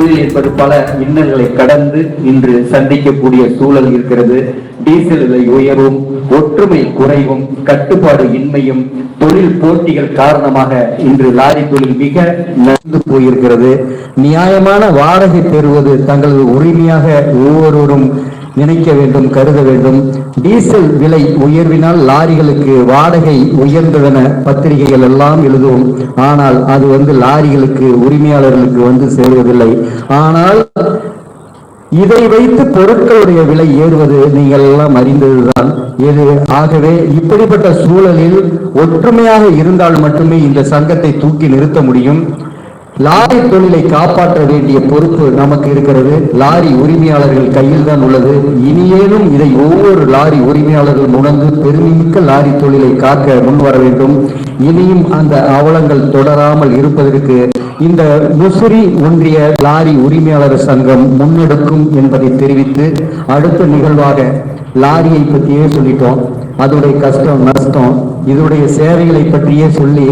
தொழில் என்பது பல இன்னல்களை கடந்து இன்று சந்திக்கக்கூடிய சூழல் இருக்கிறது. டீசல் விலை உயர்வும் ஒற்றுமை குறைவும் கட்டுப்பாடு இன்மையும் தொழில் போட்டிகள் காரணமாக இன்று லாரி தொழில் மிக நடந்து போயிருக்கிறது. நியாயமான வாடகை பெறுவது தங்களது உரிமையாக ஒவ்வொருவரும் நினைக்க வேண்டும் கருத வேண்டும். டீசல் விலை உயர்வினால் லாரிகளுக்கு வாடகை உயர்ந்ததென பத்திரிகைகள் எல்லாம் எழுதுவோம். ஆனால் அது வந்து லாரிகளுக்கு உரிமையாளர்களுக்கு வந்து சேருவதில்லை. ஆனால் இதை வைத்து பொருட்களுடைய விலை ஏறுவது நீங்கள் எல்லாம் அறிந்ததுதான். இது ஆகவே இப்படிப்பட்ட சூழலில் ஒற்றுமையாக இருந்தால் மட்டுமே இந்த சங்கத்தை தூக்கி நிறுத்த முடியும். லாரி தொழிலை காப்பாற்ற வேண்டிய பொறுப்பு நமக்கு இருக்கிறது. லாரி உரிமையாளர்கள் கையில் தான் உள்ளது. இனியேனும் இதை ஒவ்வொரு லாரி உரிமையாளர்கள் உணர்ந்து பெருமிக்க லாரி தொழிலை காக்க முன்வர வேண்டும். இனியும் அந்த அவலங்கள் தொடராமல் இருப்பதற்கு இந்த முசிறி ஒன்றிய லாரி உரிமையாளர் சங்கம் முன்னெடுக்கும் என்பதை தெரிவித்து அடுத்த நிகழ்வாக லாரியை பற்றியே சொல்லிட்டோம். அதோடைய கஷ்டம் நஷ்டம் இதனுடைய சேவைகளை பற்றியே சொல்லி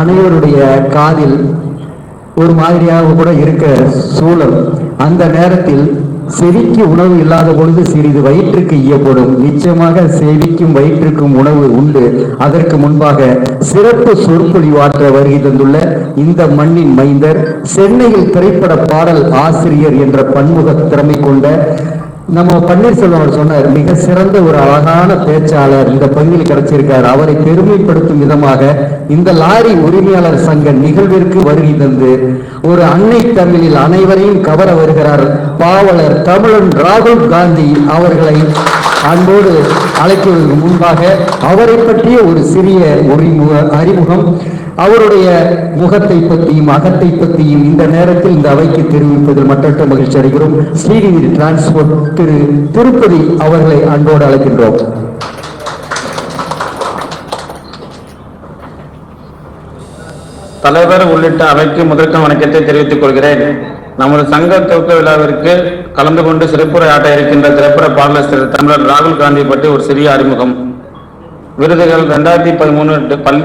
அனைவருடைய காதில் ஒரு மாதிரியாக கூட இருக்க சூழல். அந்த நேரத்தில் செவிக்கு உணவு இல்லாத பொழுது சிறிது வயிற்றுக்கு ஈயப்படும். நிச்சயமாக செவிக்கும் வயிற்றுக்கும் உணவு உண்டு. அதற்கு முன்பாக சிறப்பு சொற்பொழிவாற்ற வருகை தந்துள்ள இந்த மண்ணின் மைந்தர் சென்னையில் திரைப்பட பாடல் ஆசிரியர் என்ற பன்முக திறமை கொண்ட நம்ம பன்னீர்செல்வம் அவர் சொன்னார் மிக சிறந்த ஒரு அழகான பேச்சாளர் இந்த பகுதியில் கிடைச்சிருக்கார். அவரை பெருமைப்படுத்தும் விதமாக இந்த லாரி உரிமையாளர் சங்க நிகழ்விற்கு வருகை தந்து ஒரு அன்னை தமிழில் அனைவரையும் கவர வருகிறார். பாவலர் தமிழன் ராகுல் காந்தி அவர்களை அன்போடு அழைக்குவதற்கு முன்பாக அவரை பற்றிய ஒரு சிறிய அறிமுக அறிமுகம். அவருடைய முகத்தை பற்றியும் அகத்தை பற்றியும் இந்த நேரத்தில் இந்த அவைக்கு தெரிவிப்பதில் மற்றற்ற மகிழ்ச்சி அடைகிறோம். ஸ்ரீநிதி டிரான்ஸ்போர்ட் திரு திருப்பதி அவர்களை அன்போடு அழைக்கின்றோம். தலைவர் உள்ளிட்ட அவைக்கு முதற்க வணக்கத்தை தெரிவித்துக் கொள்கிறேன். நமது சங்க துவக்க விழாவிற்கு கலந்து கொண்டு சிறப்புரையாட்ட இருக்கின்ற திரைப்பட பாடலர் தமிழர் ராகுல் காந்தி பற்றி ஒரு சிறிய அறிமுகம். விருதுகள் ரெண்டாயிரத்தி பதிமூணு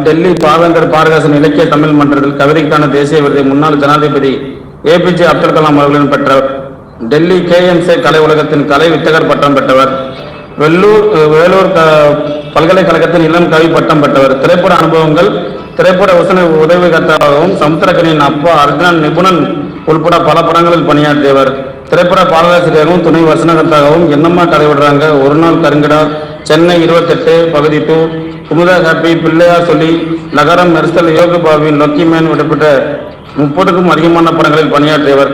டெல்லி பாவேந்தர் பாரதிதாசன் இலக்கிய தமிழ் மன்றத்தில் கவிதைக்கான தேசிய விருதை முன்னாள் ஜனாதிபதி ஏபிஜே அப்துல் கலாம் அவர்களின் பெற்றவர். டெல்லி கேஎம்சே கலை உலகத்தின் கலை வித்தகர் பட்டம் பெற்றவர். வெள்ளூர் வேலூர் பல்கலைக்கழகத்தின் இளம் கவி பட்டம் பெற்றவர். திரைப்பட அனுபவங்கள் திரைப்பட வசன உதவிகர்த்தாவாகவும் சமுத்திரக்கனியின் அப்பா அர்ஜுனன் நிபுணன் உள்பட பல படங்களில் பணியாற்றியவர். திரைப்பட பாடலாசிரியரும் துணை வசனகர்த்தாகவும் என்னம்மா கதை விடுறாங்க? ஒரு நாள் கருங்கடா சென்னை இருபத்தெட்டு பகுதி டூ குமுதா ஹாப்பி பிள்ளையார் சொல்லி நகரம் மெர்சல் யோக பாபி லொக்கி மேன் விடப்பட்ட முப்பதுக்கும் அதிகமான படங்களில் பணியாற்றியவர்.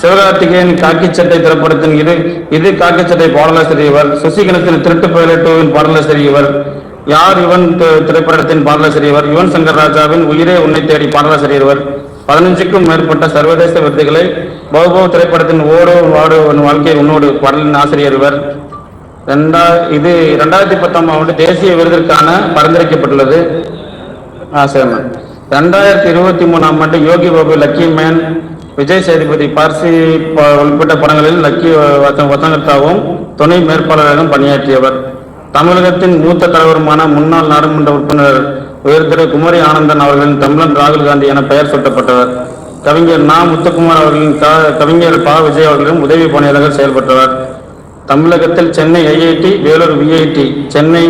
சிவகார்த்திகேயன் காக்கி சட்டை திரைப்படத்தின் இது இது காக்கி சட்டை பாடலாசிரியவர் சுசிகணத்தின் திருட்டு பயிலட்டுவின் பாடலாசிரியவர் யார் யுவன் திரைப்படத்தின் பாடலாசிரியர் யுவன் சங்கர் ராஜாவின் உயிரே உன்னை தேடி பாடலாசிரியர் பதினஞ்சுக்கும் மேற்பட்ட சர்வதேச விருதுகளை பௌபவ் திரைப்படத்தின் ஓரோ வாடோ உன் வாழ்க்கை உன்னோடு பாடலின் ஆசிரியர் இவர். ரெண்டா இது ரெண்டாயிரத்தி பத்தாம் ஆண்டு தேசிய விருதிற்கான பரிந்துரைக்கப்பட்டுள்ளது. ஆ சரிண்ணா ரெண்டாயிரத்தி இருபத்தி மூணாம் ஆண்டு யோகி பாபு லக்கி மேன் விஜய் சேதுபதி பார்சி ப- உள்பட்ட படங்களில் லக்கி வச- துணை மேற்பாளராகவும் பணியாற்றியவர். தமிழகத்தின் மூத்த தலைவருமான முன்னாள் நாடாளுமன்ற உறுப்பினர் உயர்திரு குமரி ஆனந்தன் அவர்களின் தமிழன் ராகுல் காந்தி என பெயர் சூட்டப்பட்டவர். கவிஞர் நா. முத்துக்குமார் அவர்களின் கவிஞர் பா. விஜய் அவர்களின் உதவி பணியாளர்கள் செயல்பட்டவர். தமிழகத்தில் Chennai IIT Vellore VIT Chennai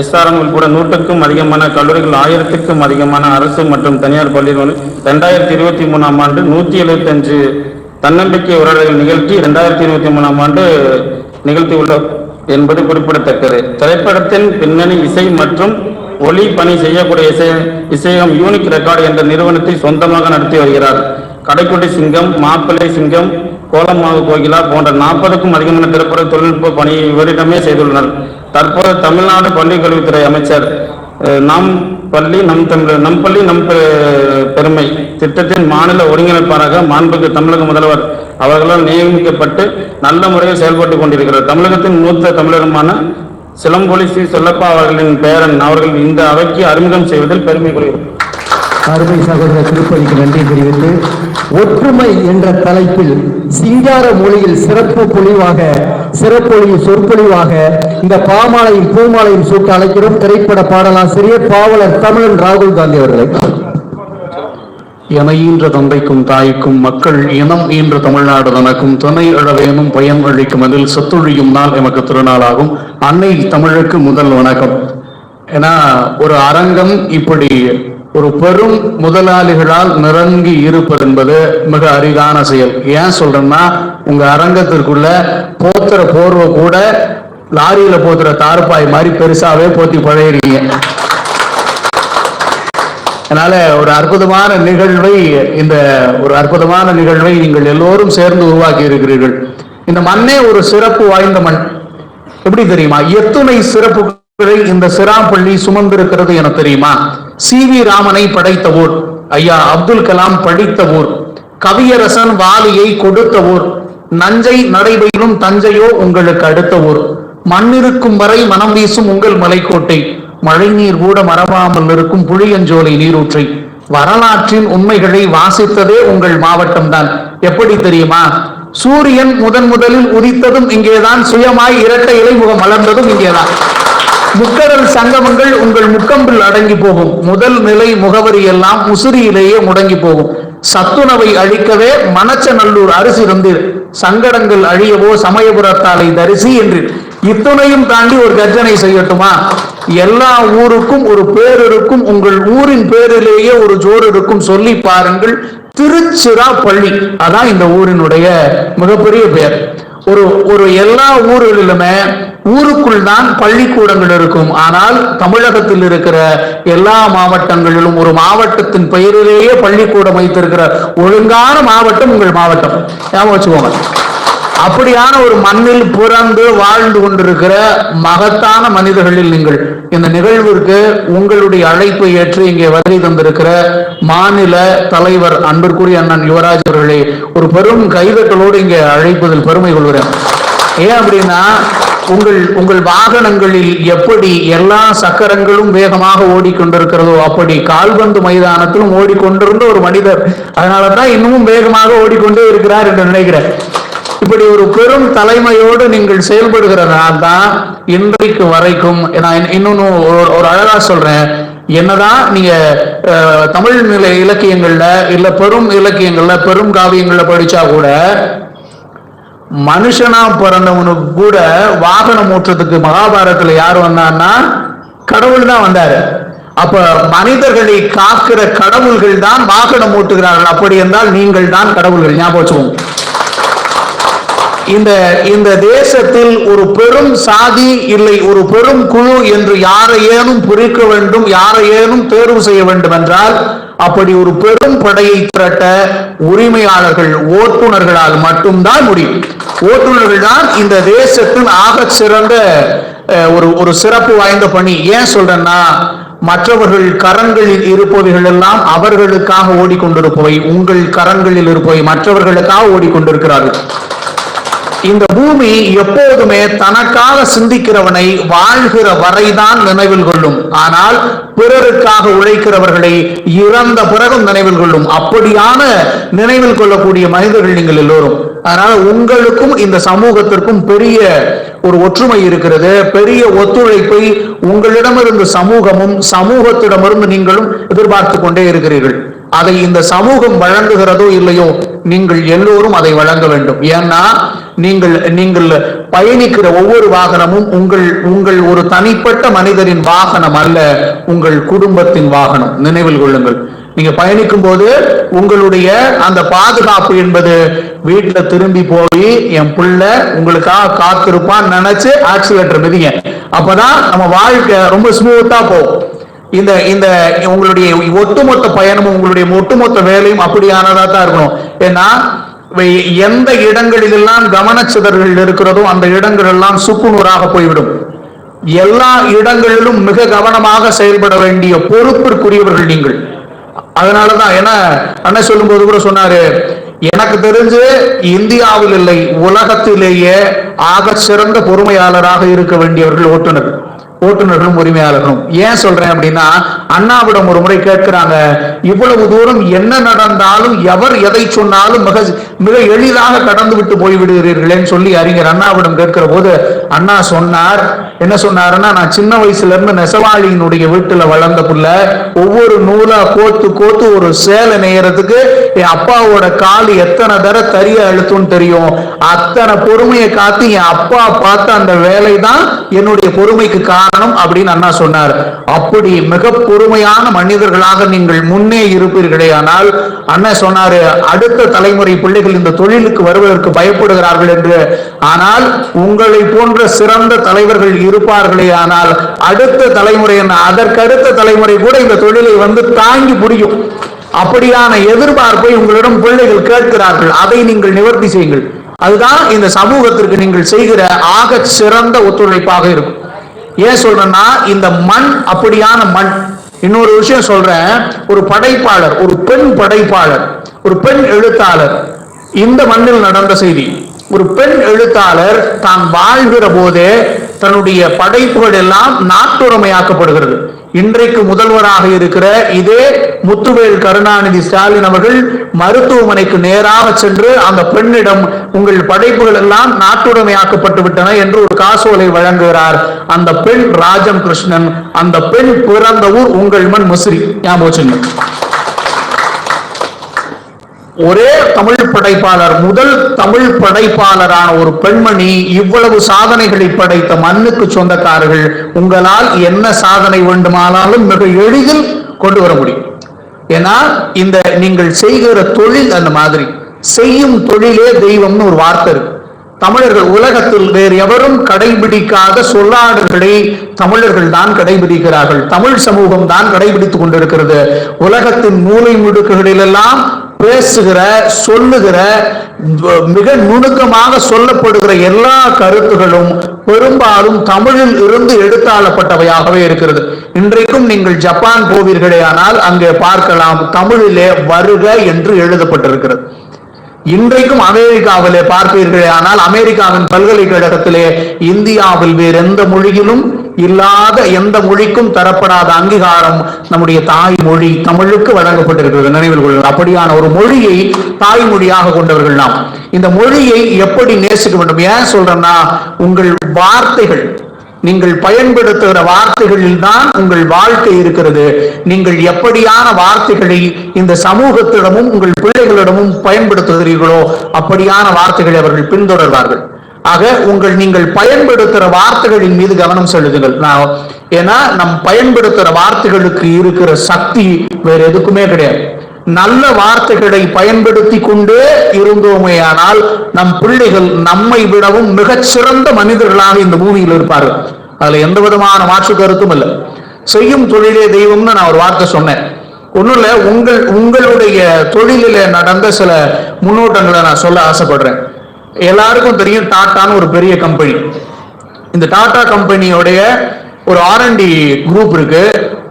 SRM உட்பட நூற்றுக்கும் அதிகமான கல்லூரிகள் ஆயிரத்துக்கும் அதிகமான அரசு மற்றும் தனியார் பள்ளிகளில் ரெண்டாயிரத்தி இருபத்தி மூணாம் ஆண்டு நூத்தி எழுபத்தஞ்சு தன்னம்பிக்கை உரையாடல்கள் நிகழ்த்தி ரெண்டாயிரத்தி இருபத்தி மூணாம் ஆண்டு நிகழ்த்தியுள்ளார் என்பது குறிப்பிடத்தக்கது. திரைப்படத்தின் பின்னணி இசை மற்றும் ஒளி பணி செய்யக்கூடிய இசை இசையம் யூனிக் ரெக்கார்டு என்ற நிறுவனத்தை சொந்தமாக நடத்தி வருகிறார். கடைக்குட்டி சிங்கம் மாப்பிள்ளை சிங்கம் கோலமாவு கோகிலா போன்ற நாற்பதுக்கும் அதிகமான திரைப்பட தொழில்நுட்ப பணியை இவரிடமே செய்துள்ளனர். தற்போது தமிழ்நாடு பள்ளிக் கல்வித்துறை அமைச்சர் நாம் பள்ளி நம் தமிழர் நம் பள்ளி நம் பெருமை திட்டத்தின் மாநில ஒருங்கிணைப்பாளராக மாண்புக்கு தமிழக முதல்வர் அவர்களால் நியமிக்கப்பட்டு நல்ல முறையில் செயல்பட்டு கொண்டிருக்கிறார். தமிழகத்தின் மூத்த தமிழருமான சிலம்பொலி ஸ்ரீ செல்லப்பா அவர்களின் பேரன் அவர்கள் இந்த அவைக்கு அறிமுகம் செய்வதில் பெருமை கொள்கிறோம் அருமை சகோதர திருப்பதிக்கு நன்றி தெரிவித்து ஒற்றுமை என்ற தலைப்பில் சிங்கார மொழியில் சிறப்பு பொழிவாக சிறப்பொழிவு சொற்பொழிவாக இந்த பாமாலையும் பூமாலையும் சூட்ட அழைக்கிறோம். திரைப்பட பாடலாசிரியர் பாவலர் தமிழன் ராகுல் காந்தி அவர்களை. என ஈன்ற தந்தைக்கும் தாய்க்கும் மக்கள் இனம் ஈன்ற தமிழ்நாடு தனக்கும் துணை இழவேனும் பயன் அளிக்கும் அதில் செத்தொழியும் நாள் எமக்கு திருநாளாகும். அன்னை தமிழுக்கு முதல் வணக்கம். ஏன்னா ஒரு அரங்கம் இப்படி ஒரு பெரும் முதலாளிகளால் நிரங்கி இருப்பது என்பது மிக அரிதான செயல். ஏன் சொல்றேன்னா உங்க அரங்கத்திற்குள்ள போத்துற போர்வை கூட லாரியில போத்துற தார்பாய் மாதிரி பெருசாவே போத்தி பழையிறீங்க அதனால ஒரு அற்புதமான நிகழ்வை இந்த ஒரு அற்புதமான நிகழ்வை நீங்கள் எல்லோரும் சேர்ந்து உருவாக்கி இருக்கிறீர்கள். இந்த மண்ணே ஒரு சிறப்பு வாய்ந்த மண். எப்படி தெரியுமா? எத்துணை சிறப்பு இந்த சிராப்பள்ளி சுமந்திருக்கிறது என தெரியுமா? சி வி ராமனை படைத்த ஊர். ஐயா அப்துல் கலாம் படித்த ஊர். கவியரசன் வாலியை கொடுத்த ஊர். நஞ்சை நடைபெறும் தஞ்சையோ உங்களுக்கு அடுத்த ஊர். மண்ணிருக்கும் வரை மனம் வீசும் உங்கள் மலைக்கோட்டை. மழைநீர் கூட மறவாமல் இருக்கும் புளியஞ்சோலை நீரூற்றை. வரலாற்றின் உண்மைகளை வாசித்ததே உங்கள் மாவட்டம்தான். எப்படி தெரியுமா? சூரியன் முதன் முதலில் உதித்ததும் இங்கேதான் சுயமாய் இரட்டை இலைமுகம் மலர்ந்ததும் இங்கேதான். முக்கடல் சங்கமங்கள் உங்கள் முக்கம்பில் அடங்கி போகும். முதல் நிலை முகவரி எல்லாம் முசிறியிலேயே முடங்கி போகும். சத்துணவை அழிக்கவே மணச்சநல்லூர் அரிசி தந்தீர். சங்கடங்கள் அழியவோ சமயபுரத்தாலை தரிசி என்று இத்துணையும் தாண்டி ஒரு கர்ஜனை செய்யட்டுமா? எல்லா ஊருக்கும் ஒரு பேர் இருக்கும். உங்கள் ஊரின் பேரிலேயே ஒரு ஜோர் இருக்கும். சொல்லி பாருங்கள். திருச்சிராப்பள்ளி. அதான் இந்த ஊரினுடைய மிகப்பெரிய பெயர் ஒரு ஒரு எல்லா ஊர்களிலுமே ஊருக்குள் தான் பள்ளிக்கூடங்கள் இருக்கும். ஆனால் தமிழகத்தில் இருக்கிற எல்லா மாவட்டங்களிலும் ஒரு மாவட்டத்தின் பெயரிலேயே பள்ளிக்கூடம் வைத்திருக்கிற ஒழுங்கான மாவட்டம் உங்கள் மாவட்டம். ஞாபகம் வச்சுக்கோங்க. அப்படியான ஒரு மண்ணில் பிறந்து வாழ்ந்து கொண்டிருக்கிற மகத்தான மனிதர்களில் நீங்கள். இந்த நிகழ்விற்கு உங்களுடைய அழைப்பை ஏற்று இங்கே வருகை தந்திருக்கிற மாநில தலைவர் அன்பிற்குரிய அண்ணன் யுவராஜ் அவர்களை ஒரு பெரும் கைதட்டலோடு இங்கே அழைப்பதில் பெருமை கொள்கிறேன். ஏன் அப்படின்னா உங்கள் உங்கள் வாகனங்களில் எப்படி எல்லா சக்கரங்களும் வேகமாக ஓடிக்கொண்டிருக்கிறதோ அப்படி கால்பந்து மைதானத்திலும் ஓடிக்கொண்டிருந்த ஒரு மனிதர் அதனால தான் இன்னமும் வேகமாக ஓடிக்கொண்டே இருக்கிறார் என்று நினைக்கிறேன். இப்படி ஒரு பெரும் தலைமையோடு நீங்கள் செயல்படுகிறதுனால தான் இன்றைக்கு வரைக்கும் நான் இன்னொன்னு ஒரு- அழகா சொல்றேன். என்னதான் நீங்க தமிழ் நிலை இலக்கியங்கள்ல இல்ல பெரும் இலக்கியங்கள்ல பெரும் காவியங்கள்ல படிச்சா கூட மனுஷனா பிறந்தவனுக்கு கூட வாகனம் ஓட்டுறதுக்கு மகாபாரதத்துல யார் வந்தான்னா கடவுள் தான் வந்தாரு. அப்ப மனிதர்களை காக்கிற கடவுள்கள் தான் வாகனம் ஓட்டுகிறார்கள். அப்படி என்றால் நீங்கள் தான் கடவுள்கள். ஞாபகம் வச்சுக்கோங்க. இந்த இந்த தேசத்தில் ஒரு பெரும் சாதி இல்லை ஒரு பெரும் குழு என்று யாரையேனும் பிரிக்க வேண்டும் யாரையேனும் தேர்வு செய்ய வேண்டும் என்றால் அப்படி ஒரு பெரும் படையை திரட்ட உரிமையாளர்கள் ஓட்டுநர்களால் மட்டும்தான் முடியும். ஓட்டுநர்கள் தான் இந்த தேசத்தின் ஆக சிறந்த அஹ், ஒரு ஒரு சிறப்பு வாய்ந்த பணி. ஏன் சொல்றேன்னா மற்றவர்கள் கரங்களில் இருப்பவைகள் எல்லாம் அவர்களுக்காக ஓடிக்கொண்டிருப்பவை உங்கள் கரங்களில் இருப்பவை மற்றவர்களுக்காக ஓடிக்கொண்டிருக்கிறார்கள். இந்த பூமி எப்போதுமே தனக்காக சிந்திக்கிறவனை வாழ்கிற வரைதான் நினைவில் கொள்ளும். ஆனால் பிறருக்காக உழைக்கிறவர்களை இறந்த பிறகும் நினைவில் கொள்ளும். அப்படியான நினைவில் கொள்ளக்கூடிய மனிதர்கள் நீங்கள் எல்லோரும். அதனால உங்களுக்கும் இந்த சமூகத்திற்கும் பெரிய ஒரு ஒற்றுமை இருக்கிறது. பெரிய ஒத்துழைப்பை உங்களிடமிருந்து சமூகமும் சமூகத்திடமிருந்து நீங்களும் எதிர்பார்த்து கொண்டே இருக்கிறீர்கள். அதை இந்த சமூகம் வழங்குகிறதோ இல்லையோ நீங்கள் எல்லோரும் அதை வழங்க வேண்டும். ஏன்னா நீங்கள் நீங்கள் பயணிக்கிற ஒவ்வொரு வாகனமும் உங்கள் உங்கள் ஒரு தனிப்பட்ட மனிதரின் வாகனம் அல்ல உங்கள் குடும்பத்தின் வாகனம். நினைவில் கொள்ளுங்கள். நீங்க பயணிக்கும் போது உங்களுடைய அந்த பாதுகாப்பு என்பது வீட்டுல திரும்பி போய் என் பிள்ளை உங்களுக்காக காத்திருப்பான்னு நினைச்சு ஆக்சிலேட்டர் மிதிங்க. அப்பதான் நம்ம வாழ்க்கை ரொம்ப ஸ்மூத்தா போகும். இந்த இந்த உங்களுடைய ஒட்டுமொத்த பயணமும் உங்களுடைய ஒட்டுமொத்த வேலையும் அப்படியானதா தான் இருக்கணும். ஏன்னா எந்த இடங்களிலெல்லாம் கவனச்சிதறல் இருக்கிறதோ அந்த இடங்கள் எல்லாம் சுக்குநூறாக போய்விடும். எல்லா இடங்களிலும் மிக கவனமாக செயல்பட வேண்டிய பொறுப்பிற்குரியவர்கள் நீங்கள். அதனாலதான் ஏன்னா அண்ணன் சொல்லும்போது கூட சொன்னாரு எனக்கு தெரிஞ்சு இந்தியாவில் இல்லை உலகத்திலேயே ஆக சிறந்த பொறுமையாளராக இருக்க வேண்டியவர்கள் ஓட்டுநர். ஓட்டுநரும் உரிமையாளர்களும் ஏன் சொல்றேன் அப்படின்னா அண்ணாவிடம் ஒரு முறை கேட்கிறாங்க இவ்வளவு தூரம் என்ன நடந்தாலும் எவர் எதை சொன்னாலும் மிக மிக எளிதாக கடந்து விட்டு போய்விடுகிறீர்களேன்னு சொல்லி அறிஞர் அண்ணாவிடம் கேட்கிற போது அண்ணா சொன்னார் என்ன சொன்னாருன்னா நான் சின்ன வயசுல இருந்து நெசவாளியினுடைய வீட்டுல வளர்ந்த புள்ள ஒவ்வொரு நூலா கோத்து கோத்து ஒரு சேலை நெய்யறதுக்கு என் அப்பாவோட கால் எத்தனை தர தறிய அழுத்தும் தெரியும். அத்தனை பொறுமையை காத்து என் அப்பா பார்த்த அந்த வேலை தான் என்னுடைய பொறுமைக்கு காரணம் அப்படின்னு அண்ணா சொன்னார். அப்படி மிக பொறுமையான மனிதர்களாக நீங்கள் முன்னே இருப்பீர்களே ஆனால் அண்ணன் சொன்னாரு அடுத்த தலைமுறை பிள்ளைகள் இந்த தொழிலுக்கு வருவதற்கு பயப்படுகிறார்கள் என்று. ஆனால் உங்களை போன்ற சிறந்த தலைவர்கள் இருப்பார்களே ஆனால் அடுத்த தலைமுறை என்ன? அதற்கடுத்த தலைமுறை கூட இந்த தொழிலை வந்து தாங்கி புரியும் அப்படியான எதிர்பார்ப்பை உங்களிடம் பிள்ளைகள் கேட்கிறார்கள். அதை நீங்கள் நிவர்த்தி செய்யுங்கள். அதுதான் இந்த சமூகத்திற்கு நீங்கள் செய்கிற ஆக சிறந்த ஒத்துழைப்பாக இருக்கும். ஏன் சொல்றேன்னா இந்த மண் அப்படியான மண். இன்னொரு விஷயம் சொல்றேன். ஒரு படைப்பாளர் ஒரு பெண் படைப்பாளர் ஒரு பெண் எழுத்தாளர். இந்த மண்ணில் நடந்த செய்தி. ஒரு பெண் எழுத்தாளர் தான் வாழ்கிற போதே தன்னுடைய படைப்புகள் எல்லாம் நாட்டுடைமையாக்கப்படுகிறது. இன்றைக்கு முதல்வராக இருக்கிற இதே முத்துவேல் கருணாநிதி ஸ்டாலின் அவர்கள் மருத்துவமனைக்கு நேராக சென்று அந்த பெண்ணிடம் உங்கள் படைப்புகள் எல்லாம் நாட்டுடைமையாக்கப்பட்டு விட்டன என்று ஒரு காசோலை வழங்குகிறார். அந்த பெண் ராஜம் கிருஷ்ணன். அந்த பெண் பிறந்த ஊர் உங்கள் மண் முசிறி. ஞாபகம் ஒரே தமிழ் படைப்பாளர் முதல் தமிழ் படைப்பாளரான ஒரு பெண்மணி இவ்வளவு சாதனைகளை படைத்த மண்ணுக்கு சொந்தக்காரர்கள் உங்களால் என்ன சாதனை வேண்டுமானாலும் மிக எளிதில் கொண்டு வர முடியும். ஏன்னா இந்த நீங்கள் செய்கிற தொழில் அந்த மாதிரி. செய்யும் தொழிலே தெய்வம்னு ஒரு வார்த்தை இருக்கு. தமிழர்கள் உலகத்தில் வேறு எவரும் கடைபிடிக்காத சொல்லாடல்களை தமிழர்கள் தான் கடைபிடிக்கிறார்கள். தமிழ் சமூகம் தான் கடைபிடித்துக் கொண்டிருக்கிறது. உலகத்தின் மூலை முடுக்குகளிலெல்லாம் பேசுகிற சொல்லுகிற மிக நுணுக்கமாக சொல்லப்படுகிற எல்லா கருத்துகளும் பெரும்பாலும் தமிழில் இருந்து எடுத்தாளப்பட்டவையாகவே இருக்கிறது. இன்றைக்கும் நீங்கள் ஜப்பான் போவீர்களே ஆனால் அங்கே பார்க்கலாம் தமிழிலே வருக என்று எழுதப்பட்டிருக்கிறது. இன்றைக்கும் அமெரிக்காவிலே பார்ப்பீர்களே ஆனால் அமெரிக்காவின் பல்கலைக்கழகத்திலே இந்தியாவில் வேறு எந்த மொழியிலும் இல்லாத எந்த மொழிக்கும் தரப்படாத அங்கீகாரம் நம்முடைய தாய்மொழி தமிழுக்கு வழங்கப்பட்டிருக்கிறது. நினைவில் கொள்ளுங்கள். அப்படியான ஒரு மொழியை தாய்மொழியாக கொண்டவர்கள் நாம். இந்த மொழியை எப்படி நேசிக்க வேண்டும்? ஏன் சொல்றேன்னா உங்கள் வார்த்தைகள் நீங்கள் பயன்படுத்துகிற வார்த்தைகளில் தான் உங்கள் வாழ்க்கை இருக்கிறது. நீங்கள் எப்படியான வார்த்தைகளை இந்த சமூகத்திடமும் உங்கள் பிள்ளைகளிடமும் பயன்படுத்துகிறீர்களோ அப்படியான வார்த்தைகளை அவர்கள் பின்தொடர்வார்கள். ஆக உங்கள் நீங்கள் பயன்படுத்துகிற வார்த்தைகளின் மீது கவனம் செலுத்துங்கள். நான் ஏன்னா நம் பயன்படுத்துகிற வார்த்தைகளுக்கு இருக்கிற சக்தி வேற எதுக்குமே கிடையாது. நல்ல வார்த்தைகளை பயன்படுத்தி கொண்டே இருந்தோமேயானால் நம் பிள்ளைகள் நம்மை விடவும் மிகச்சிறந்த மனிதர்களாக இந்த பூமியில் இருப்பார்கள். அதுல எந்த விதமான மாற்று கருத்தும் இல்லை. செய்யும் தொழிலே தெய்வம்னு நான் ஒரு வார்த்தை சொன்னேன். ஒண்ணும் இல்ல உங்கள் உங்களுடைய தொழிலில நடந்த சில முன்னோட்டங்களை நான் சொல்ல ஆசைப்படுறேன். எல்லாருக்கும் தெரியும் டாட்டான்னு ஒரு பெரிய கம்பெனி இந்த டாடா கம்பெனியோடைய ஒரு ஆர்என்டி குரூப் இருக்கு.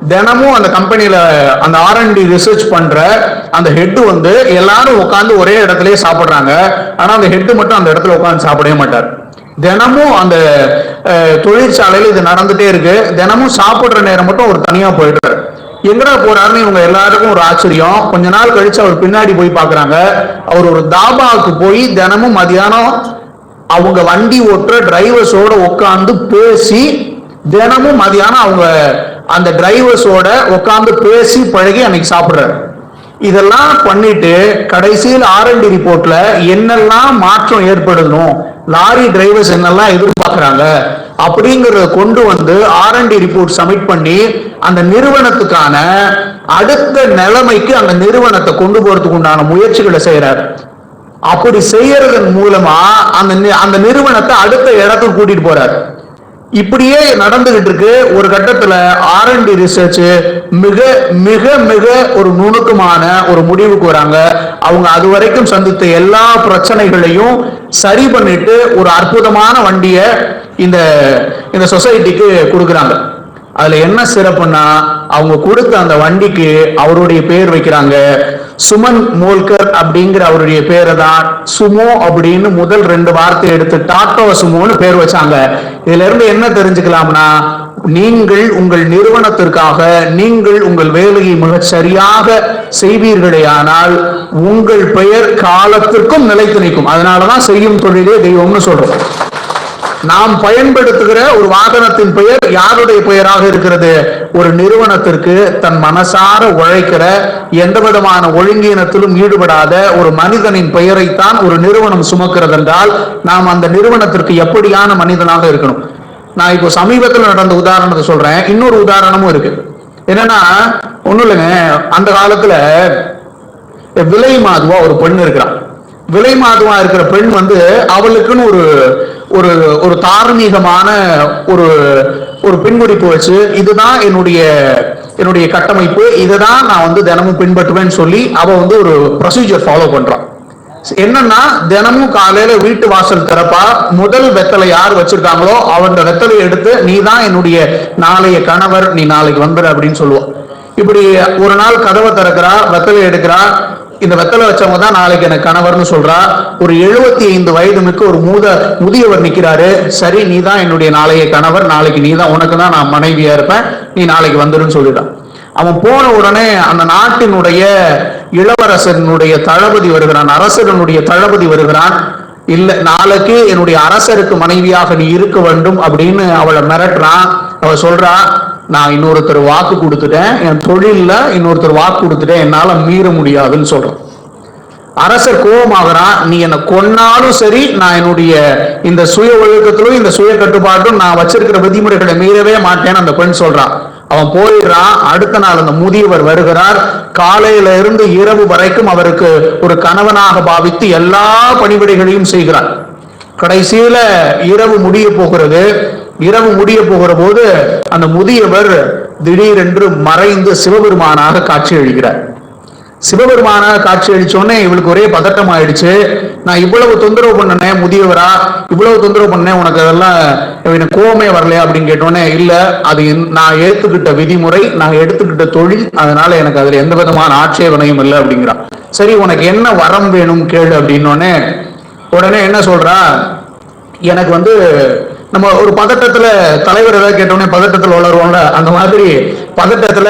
தினமும் அந்த கம்பெனியில அந்த ஆர்என்டி ரிசர்ச் பண்ற அந்த ஹெட் வந்து எல்லாரும் உட்காந்து ஒரே இடத்துலயே சாப்பிடுறாங்க. ஆனா அந்த ஹெட் மட்டும் அந்த இடத்துல உட்காந்து சாப்பிடவே மாட்டார். தினமும் அந்த தொழிற்சாலையில இது நடந்துட்டே இருக்கு. தினமும் சாப்பிடுற நேரம் மட்டும் அவர் தனியா போயிடுறாரு. எங்கடா போறாருன்னு இவங்க எல்லாருக்கும் ஒரு ஆச்சரியம். கொஞ்ச நாள் கழிச்சு அவர் பின்னாடி போய் பாக்குறாங்க அவர் ஒரு தாபாவுக்கு போய் தினமும் மதியானம் அவங்க வண்டி ஓட்டுற டிரைவர்ஸோட உட்காந்து பேசி தினமும் மதியானம் அவங்க அந்த டிரைவர்ஸோட உட்காந்து பேசி பழகி அன்னைக்கு சாப்பிடுறாரு. இதெல்லாம் பண்ணிட்டு கடைசியில் ஆர்என்டி ரிப்போர்ட்ல என்னெல்லாம் மாற்றம் ஏற்படணும் லாரி டிரைவர்ஸ் என்னெல்லாம் எதிர்பார்க்குறாங்க அப்படிங்கறத கொண்டு வந்து ஆர் அண்ட் ரிப்போர்ட் சப்மிட் பண்ணி அந்த நிறுவனத்துக்கான அடுத்த நிலைமைக்கு அந்த நிறுவனத்தை கொண்டு போறதுக்கு உண்டான முயற்சிகளை செய்யறாரு அப்படி செய்யறதன் மூலமா அந்த நி- அந்த நிறுவனத்தை அடுத்த இடத்துக்கு கூட்டிட்டு போறாரு. இப்படியே நடந்துகிட்டு இருக்கு ஒரு கட்டத்துல ஆர்என்டி ரிசர்ச் மிக மிக மிக ஒரு நுணுக்கமான ஒரு முடிவுக்கு வராங்க. அவங்க அது வரைக்கும் சந்தித்த எல்லா பிரச்சனைகளையும் சரி பண்ணிட்டு ஒரு அற்புதமான வண்டியை இந்த இந்த சொசைட்டிக்கு கொடுக்குறாங்க. அதுல என்ன சிறப்புன்னா அவங்க கொடுத்த அந்த வண்டிக்கு அவருடைய பேர் வைக்கிறாங்க. சுமன் மோல்கர் அப்படிங்கிற அவருடைய பேரை தான் சுமோ அப்படின்னு முதல் ரெண்டு வார்த்தை எடுத்து டாட்டோ சுமோன்னு பேர் வச்சாங்க. இதுல இருந்து என்ன தெரிஞ்சுக்கலாம்னா நீங்கள் உங்கள் நிறுவனத்திற்காக நீங்கள் உங்கள் வேலையை மிக சரியாக செய்வீர்களே ஆனால் உங்கள் பெயர் காலத்திற்கும் நிலைத்து நிற்கும். அதனாலதான் செய்யும் தொழிலே தெய்வம்னு சொல்றோம். நாம் பயன்படுத்துகிற ஒரு வாகனத்தின் பெயர் யாருடைய பெயராக இருக்கிறது? ஒரு நிறுவனத்திற்கு தன் மனசார உழைக்கிற எந்த விதமான ஒழுங்கீனத்திலும் ஈடுபடாத ஒரு மனிதனின் பெயரைத்தான் ஒரு நிறுவனம் சுமக்கிறது என்றால் நாம் அந்த நிறுவனத்திற்கு எப்படியான மனிதனாக இருக்கணும்? நான் இப்போ சமீபத்தில் நடந்த உதாரணத்தை சொல்றேன். இன்னொரு உதாரணமும் இருக்கு. என்னன்னா ஒண்ணும் இல்லைங்க. அந்த காலத்துல விலை மாதுவா ஒரு பெண் இருக்கிறான். விலை மாதமா இருக்கிற பெண் வந்து அவளுக்குன்னு ஒரு ஒரு ஒரு தார்மீகமான ஒரு ஒரு பின்குறிப்பு வச்சு இதுதான் என்னுடைய என்னுடைய கட்டமைப்பு. இதுதான் நான் வந்து தினமும் பின்பற்றுவேன்னு சொல்லி அவ வந்து ஒரு ப்ரொசீஜர் ஃபாலோ பண்றான் என்னன்னா தினமும் காலையில வீட்டு வாசல் திறப்பா முதல் வெத்தலை யார் வச்சிருக்காங்களோ அவன் வெத்தலையை எடுத்து நீ தான் என்னுடைய நாளைய கணவர் நீ நாளைக்கு வந்துடு அப்படின்னு சொல்லுவா. இப்படி ஒரு நாள் கதவை திறக்கிறா வெத்தலை எடுக்கிறா இந்த வெத்தலை வச்சவங்க தான் நாளைக்கு எனக்கு கணவர்னு சொல்றா. ஒரு எழுபத்தி ஐந்து வயது மிக்க ஒரு மூத முதியவர் நிக்கிறாரு. சரி நீ தான் என்னுடைய நாளைய கணவர். நாளைக்கு நீ தான் உனக்கு தான் நான் மனைவியா இருப்பேன். நீ நாளைக்கு வந்துருன்னு சொல்லிட்டான். அவன் போன உடனே அந்த நாட்டினுடைய இளவரசனுடைய தளபதி வருகிறான். அரசனுடைய தளபதி வருகிறான். இல்ல நாளைக்கு என்னுடைய அரசருக்கு மனைவியாக நீ இருக்க வேண்டும் அப்படின்னு அவளை மிரட்டுறான். அவ சொல்றா நான் இன்னொருத்தர் வாக்கு கொடுத்துட்டேன் என் தொழில்ல இன்னொருத்தர் வாக்கு கொடுத்துட்டேன் என்னால மீற முடியாதுன்னு சொல்றான் அரசர் கோபமாகறான் நீ என்னை கொன்னாலும் சரி நான் என்னுடைய இந்த சுய ஒழுக்கத்திலும் இந்த சுய கட்டுப்பாட்டும் நான் வச்சிருக்கிற விதிமுறைகளை மீறவே மாட்டேன்னு அந்த பெண் சொல்றான் அவன் போயிடுறான். அடுத்த நாள் அந்த முதியவர் வருகிறார். காலையில இருந்து இரவு வரைக்கும் அவருக்கு ஒரு கணவனாக பாவித்து எல்லா பணிவிடைகளையும் செய்கிறார். கடைசியில இரவு முடிய போகிறது. இரவு முடிய போகிற போது அந்த முதியவர் திடீரென்று மறைந்து சிவபெருமானாக காட்சி அளிக்கிறார். சிவபெருமானாக காட்சி அளிச்சோடனே இவளுக்கு ஒரே பதட்டம் ஆயிடுச்சு. நான் இவ்வளவு தொந்தரவு பண்ணனேன் முதியவரா? இவ்வளவு தொந்தரவு பண்ணேன் உனக்கு அதெல்லாம் எனக்கு கோவமே வரலையா அப்படின்னு கேட்டோன்னே இல்ல அது நான் ஏத்துக்கிட்ட விதிமுறை நான் எடுத்துக்கிட்ட தொழில் அதனால எனக்கு அதுல எந்த விதமான ஆட்சேபனையும் இல்லை அப்படிங்கிறான். சரி உனக்கு என்ன வரம் வேணும் கேளு அப்படின்னோடனே உடனே என்ன சொல்றா? எனக்கு வந்து நம்ம ஒரு பதட்டத்துல தலைவர் ஏதாவது கேட்டோடனே பதட்டத்துல வளருவோம்ல அந்த மாதிரி பதட்டத்துல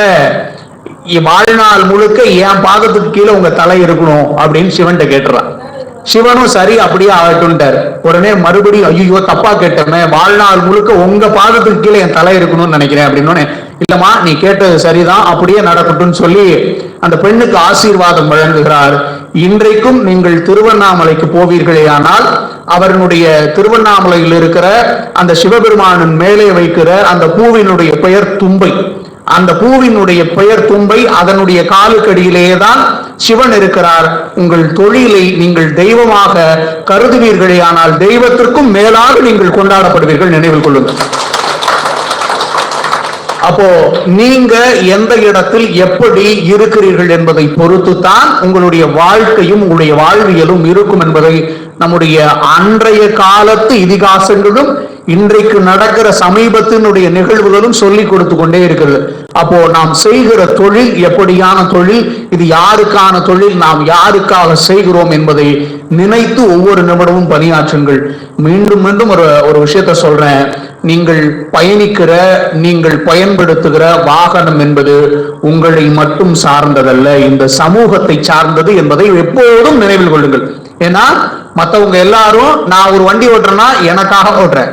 வாழ்நாள் முழுக்க என் பாதத்துக்கு கீழே உங்க தலை இருக்கணும் அப்படின்னு சிவன்கிட்ட கேட்டுறான். சிவனும் சரி அப்படியே ஆகட்டும்ட்டார். உடனே மறுபடியும் ஐயோ தப்பா கேட்டமே. வாழ்நாள் முழுக்க உங்க பாதத்துக்கு கீழே என் தலை இருக்கணும்னு நினைக்கிறேன் அப்படின்னு இல்லம்மா நீ கேட்டது சரிதான். அப்படியே நடக்கட்டும்னு சொல்லி அந்த பெண்ணுக்கு ஆசீர்வாதம் வழங்குகிறார். இன்றைக்கும் நீங்கள் திருவண்ணாமலைக்கு போவீர்களே ஆனால் அவர்களுடைய திருவண்ணாமலையில் இருக்கிற அந்த சிவபெருமானின் மேலே வைக்கிற அந்த பூவினுடைய பெயர் தும்பை. அந்த பூவினுடைய பெயர் தும்பை அதனுடைய காலுக்கடியிலேயே தான் சிவன் இருக்கிறார். உங்கள் தொழிலை நீங்கள் தெய்வமாக கருதுவீர்களே ஆனால் தெய்வத்திற்கும் மேலாக நீங்கள் கொண்டாடப்படுவீர்கள். நினைவில் கொள்ளுங்கள். அப்போ நீங்க எந்த இடத்தில் எப்படி இருக்கிறீர்கள் என்பதை பொறுத்து தான் உங்களுடைய வாழ்க்கையும் உங்களுடைய வாழ்வியலும் இருக்கும் என்பதை நம்முடைய அன்றைய காலத்து இதிகாசங்களும் இன்றைக்கு நடக்கிற சமீபத்தினுடைய நிகழ்வுகளும் சொல்லிக் கொடுத்து கொண்டே இருக்கிறது. அப்போ நாம் செய்கிற தொழில் எப்படியான தொழில் இது யாருக்கான தொழில் நாம் யாருக்காக செய்கிறோம் என்பதை நினைத்து ஒவ்வொரு நிமிடமும் பணியாற்றுங்கள். மீண்டும் மீண்டும் ஒரு ஒரு விஷயத்த சொல்றேன். நீங்கள் பயணிக்கிற நீங்கள் பயன்படுத்துகிற வாகனம் என்பது உங்களை மட்டும் சார்ந்ததல்ல. இந்த சமூகத்தை சார்ந்தது என்பதை எப்போதும் நினைவில் கொள்ளுங்கள். ஏன்னா மத்தவங்க எல்லாரும் நான் ஒரு வண்டி ஓட்டுறேன்னா எனக்காக ஓட்டுறேன்.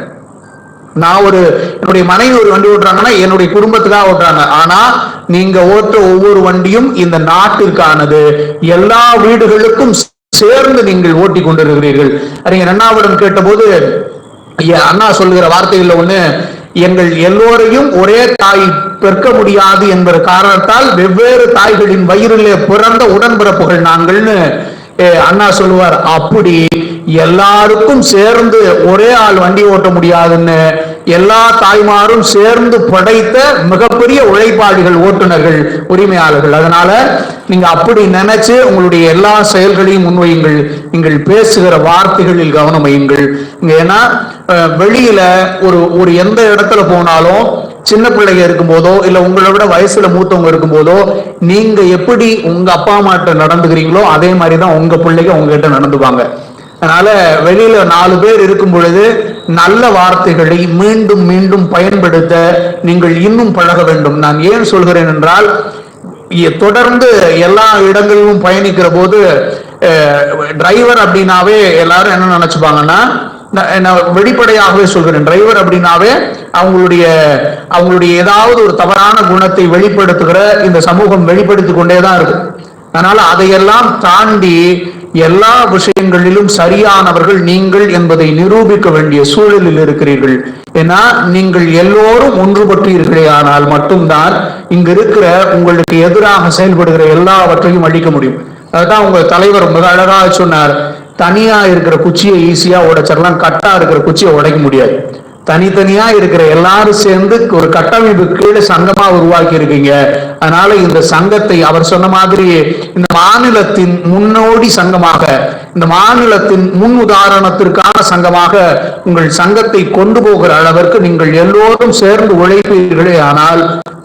நான் ஒரு என்னுடைய மனைவி ஒரு வண்டி ஓட்டுறாங்கன்னா என்னுடைய குடும்பத்துக்காக ஓட்டுறாங்க. ஆனா நீங்க ஓட்டுற ஒவ்வொரு வண்டியும் இந்த நாட்டிற்கானது. எல்லா வீடுகளுக்கும் சேர்ந்து நீங்கள் ஓட்டி கொண்டிருக்கிறீர்கள். அறிஞர் அண்ணாவிடம் கேட்டபோது அண்ணா சொல்லுகிற வார்த்தைகள்ல ஒண்ணு எங்கள் எல்லோரையும் ஒரே தாய் பெற்க முடியாது என்பது காரணத்தால் வெவ்வேறு தாய்களின் வயிறிலே பிறந்த உடன்பிறப்புகள் நாங்கள்னு அண்ணா சொல்லுவார் அப்படி எல்லாருக்கும் சேர்ந்து ஒரே ஆள் வண்டி ஓட்ட முடியாதுன்னு எல்லா தாய்மாரும் சேர்ந்து படைத்த மிகப்பெரிய உழைப்பாளிகள் ஓட்டுநர்கள் உரிமையாளர்கள். அதனால நீங்க அப்படி நினைச்சு உங்களுடைய எல்லா செயல்களையும் முன்வையுங்கள். நீங்கள் பேசுகிற வார்த்தைகளில் கவனம் வையுங்கள். ஏன்னா வெளியில ஒரு ஒரு எந்த இடத்துல போனாலும் சின்ன பிள்ளைங்க இருக்கும்போதோ இல்ல உங்களை விட வயசுல மூத்தவங்க இருக்கும்போதோ நீங்க எப்படி உங்க அப்பா அம்மாட்ட நடந்துக்கிறீங்களோ அதே மாதிரி தான் உங்க பிள்ளைங்க உங்ககிட்ட நடந்துவாங்க அதனால வெளியில நாலு பேர் இருக்கும் பொழுது நல்ல வார்த்தைகளை மீண்டும் மீண்டும் பயன்படுத்த நீங்கள் இன்னும் பழக வேண்டும். நான் ஏன் சொல்கிறேன் என்றால் தொடர்ந்து எல்லா இடங்களிலும் பயணிக்கிற போது டிரைவர் அப்படின்னாவே எல்லாரும் என்ன நினைச்சுப்பாங்கன்னா நான் நான் வெளிப்படையாகவே சொல்கிறேன். டிரைவர் அப்படின்னாவே அவங்களுடைய அவங்களுடைய ஏதாவது ஒரு தவறான குணத்தை வெளிப்படுத்துகிற இந்த சமூகம் வெளிப்படுத்திக் கொண்டே தான் இருக்கு. அதனால அதையெல்லாம் தாண்டி எல்லா விஷயங்களிலும் சரியானவர்கள் நீங்கள் என்பதை நிரூபிக்க வேண்டிய சூழலில் இருக்கிறீர்கள். ஏன்னா நீங்கள் எல்லோரும் ஒன்றுபட்டீர்களே ஆனால் மட்டும்தான் இங்க இருக்கிற உங்களுக்கு எதிராக செயல்படுகிற எல்லாவற்றையும் அழிக்க முடியும். அதுதான் உங்க தலைவர் மிக அழகாக சொன்னார். தனியா இருக்கிற குச்சியை ஈஸியா உடைச்சிடலாம் கட்டா இருக்கிற குச்சியை உடைக்க முடியாது. தனித்தனியா இருக்கிற எல்லாரும் சேர்ந்து ஒரு கட்டமைப்பு கீழே சங்கமா உருவாக்கி இருக்கீங்க அதனால இந்த சங்கத்தை அவர் சொன்ன மாதிரி இந்த மாநிலத்தின் முன்னோடி சங்கமாக இந்த மாநிலத்தின் முன் உதாரணத்திற்கான சங்கமாக உங்கள் சங்கத்தை கொண்டு போகிற அளவிற்கு நீங்கள் எல்லோரும் சேர்ந்து உழைப்பீர்களே ஆனால்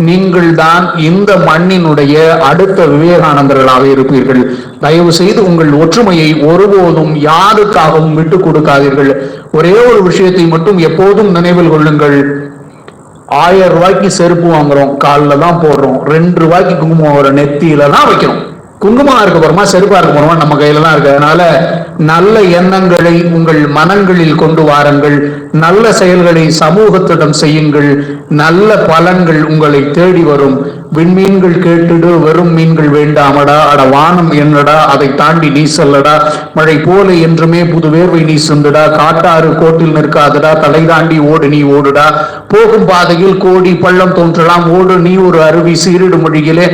நீங்கள் தான் இந்த மண்ணினுடைய அடுத்த விவேகானந்தர்களாக இருப்பீர்கள். தயவு செய்து உங்கள் ஒற்றுமையை ஒருபோதும் யாருக்காகவும் விட்டு கொடுக்காதீர்கள். ஒரே ஒரு விஷயத்தை மட்டும் எப்போதும் நினைவில் கொள்ளுங்கள். ஆயிரம் ரூபாய்க்கு செருப்பு வாங்குறோம் காலில் தான் போடுறோம் ரெண்டு ரூபாய்க்கு குங்குமம் வர நெத்தியில தான் வைக்கிறோம். குங்குமம் இருக்க போறோமா? செருப்பா இருக்க போறோமா? நம்ம கையில தான் இருக்கு. அதனால நல்ல எண்ணங்களை உங்கள் மனங்களில் கொண்டு வாருங்கள். நல்ல செயல்களை சமூகத்திடம் செய்யுங்கள். நல்ல பலன்கள் உங்களை தேடி வரும். விண்மீன்கள் கேட்டுடு வெறும் மீன்கள் வேண்டாமடா அட வானம் என்னடா அதை தாண்டி நீ செல்லடா. மழை போல என்றுமே புது வேர்வை நீ சிந்துடா காட்டாறு கோட்டில் நிற்காதடா தலை தாண்டி ஓடு நீ ஓடுடா. போகும் பாதையில் கோடி பள்ளம் தோன்றலாம் ஓடு நீ ஒரு அருவி சீரிடு மொழியிலே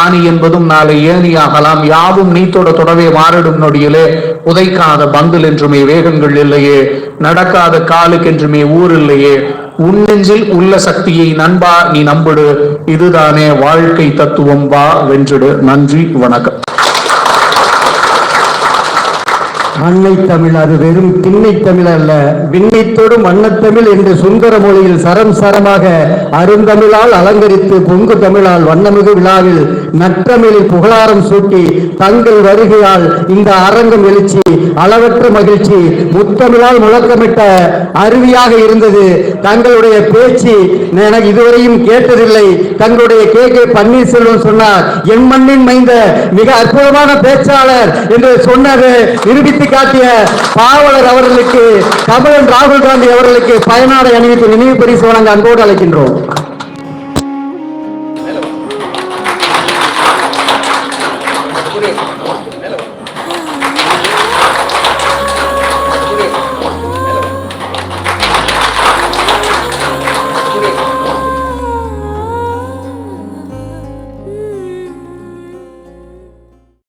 ஆணி என்பதும் நாளை ஏணியாகலாம் யாவும் நீத்தோட தொடவே மாறிடும் நொடியிலே. உதைக்காத பந்தில் என்றுமே வேகங்கள் இல்லையே நடக்காத காலுக்கென்றுமே ஊர் இல்லையே. உன்னெஞ்சில் உள்ள சக்தியை நண்பா நீ நம்பிடு. இதுதானே வாழ்க்கை தத்துவம் வா வென்றிடு. நன்றி வணக்கம். அன்னை தமிழ் அது வெறும் திண்ணை தமிழ் அல்ல. விண்ணைத்தோடும் வண்ணத்தமிழ் என்று சுந்தர மொழியில் சரம் சரமாக அருந்தமிழால் அலங்கரித்து பொங்கு தமிழால் வண்ணமிகு விழாவில் நற்றமிழில் புகழாரம் சூட்டி தங்கள் வருகையால் இந்த அரங்கம் எழுச்சி அளவற்ற மகிழ்ச்சி முத்தமிழால் முழக்கமிட்ட அருவியாக இருந்தது. தங்களுடைய பேச்சு எனக்கு இதுவரையும் கேட்டதில்லை. தங்களுடைய கே. கே. பன்னீர்செல்வம் சொன்னார் என் மண்ணின் மைந்த மிக அற்புதமான பேச்சாளர் என்று சொன்னது நிரூபித்து காட்டிய பாவலர் அவர்களுக்கு தமிழன் ராகுல் காந்தி அவர்களுக்கு பயனாடை அணிவித்து நினைவு பரிசு வழங்க அன்போடு அழைக்கின்றோம்.